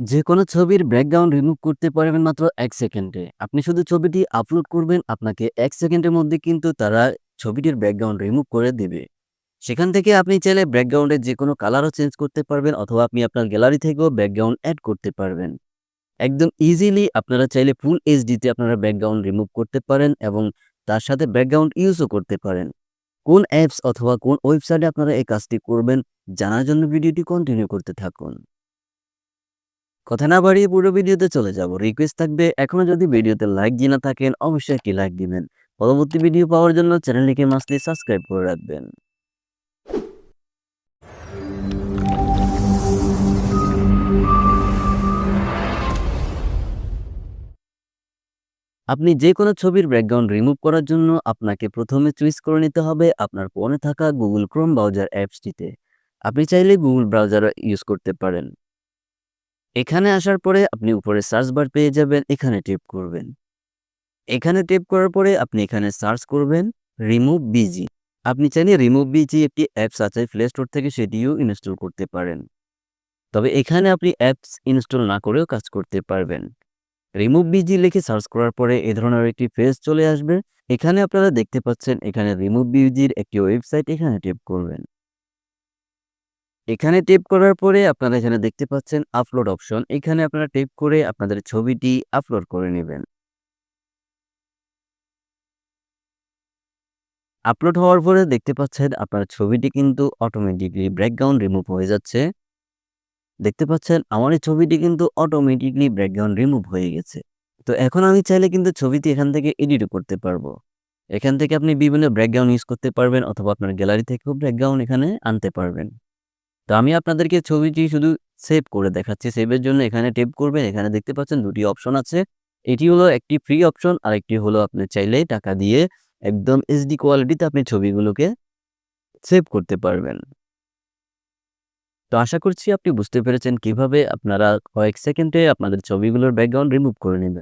যে কোনো ছবির ব্যাকগ্রাউন্ড রিমুভ করতে পারবেন মাত্র এক সেকেন্ডে। আপনি শুধু ছবিটি আপলোড করবেন, আপনাকে এক সেকেন্ডের মধ্যে কিন্তু তারা ছবিটির ব্যাকগ্রাউন্ড রিমুভ করে দেবে। সেখান থেকে আপনি চাইলে ব্যাকগ্রাউন্ডের যে কোনো কালারও চেঞ্জ করতে পারবেন অথবা আপনি আপনার গ্যালারি থেকেও ব্যাকগ্রাউন্ড অ্যাড করতে পারবেন। একদম ইজিলি আপনারা চাইলে ফুল এইচডিতে আপনারা ব্যাকগ্রাউন্ড রিমুভ করতে পারেন এবং তার সাথে ব্যাকগ্রাউন্ড ইউজও করতে পারেন। কোন অ্যাপস অথবা কোন ওয়েবসাইটে আপনারা এই কাজটি করবেন জানার জন্য ভিডিওটি কন্টিনিউ করতে থাকুন। কথা না বাড়িয়ে পুরো ভিডিওতে চলে যাব। রিকোয়েস্ট থাকবে, এখনও যদি ভিডিওতে লাইক দিয়ে না থাকেন, অবশ্যই একটি লাইক দিবেন। পরবর্তী ভিডিও পাওয়ার জন্য চ্যানেলটিকে মাসলি সাবস্ক্রাইব করে রাখবেন। আপনি যে কোনো ছবির ব্যাকগ্রাউন্ড রিমুভ করার জন্য আপনাকে প্রথমে চুইস করে নিতে হবে আপনার ফোনে থাকা গুগল ক্রোম ব্রাউজার অ্যাপসটিতে আপনি চাইলে গুগল ব্রাউজার ইউজ করতে পারেন। এখানে আসার পরে আপনি উপরে সার্চ বার পেয়ে যাবেন, এখানে টেপ করবেন। এখানে টেপ করার পরে আপনি এখানে সার্চ করবেন রিমুভ বিজি আপনি চাইলে রিমুভ বিজি একটি অ্যাপস আছে প্লে স্টোর থেকে সেটিও ইনস্টল করতে পারেন। তবে এখানে আপনি অ্যাপস ইনস্টল না করেও কাজ করতে পারবেন। রিমুভ বিজি লিখে সার্চ করার পরে এ ধরনের একটি পেজ চলে আসবে। এখানে আপনারা দেখতে পাচ্ছেন, এখানে রিমুভ বিজির একটি ওয়েবসাইট এখানে টেপ করবেন। এখানে টেপ করার পরে আপনারা এখানে দেখতে পাচ্ছেন আপলোড অপশন। এখানে আপনারা টেপ করে আপনাদের ছবিটি আপলোড করে নেবেন। আপলোড হওয়ার পরে দেখতে পাচ্ছেন আপনার ছবিটি কিন্তু অটোমেটিকলি ব্যাকগ্রাউন্ড রিমুভ হয়ে যাচ্ছে। দেখতে পাচ্ছেন আমার এই ছবিটি কিন্তু অটোমেটিকলি ব্যাকগ্রাউন্ড রিমুভ হয়ে গেছে। তো এখন আমি চাইলে কিন্তু ছবিটি এখান থেকে এডিটও করতে পারব। এখান থেকে আপনি বিভিন্ন ব্যাকগ্রাউন্ড ইউজ করতে পারবেন অথবা আপনার গ্যালারি থেকেও ব্যাকগ্রাউন্ড এখানে আনতে পারবেন। তো আমি আপনাদেরকে ছবিটি শুধু সেভ করে দেখাচ্ছি। সেভের জন্য এখানে টেপ করবেন, এখানে দেখতে পাচ্ছেন দুটি অপশন আছে। এটি হলো একটি ফ্রি অপশন আর একটি হলো আপনি চাইলে টাকা দিয়ে একদম এইচডি কোয়ালিটিতে আপনি ছবিগুলোকে সেভ করতে পারবেন। তো আশা করছি আপনি বুঝতে পেরেছেন কীভাবে আপনারা কয়েক সেকেন্ডে আপনাদের ছবিগুলোর ব্যাকগ্রাউন্ড রিমুভ করে নেবেন।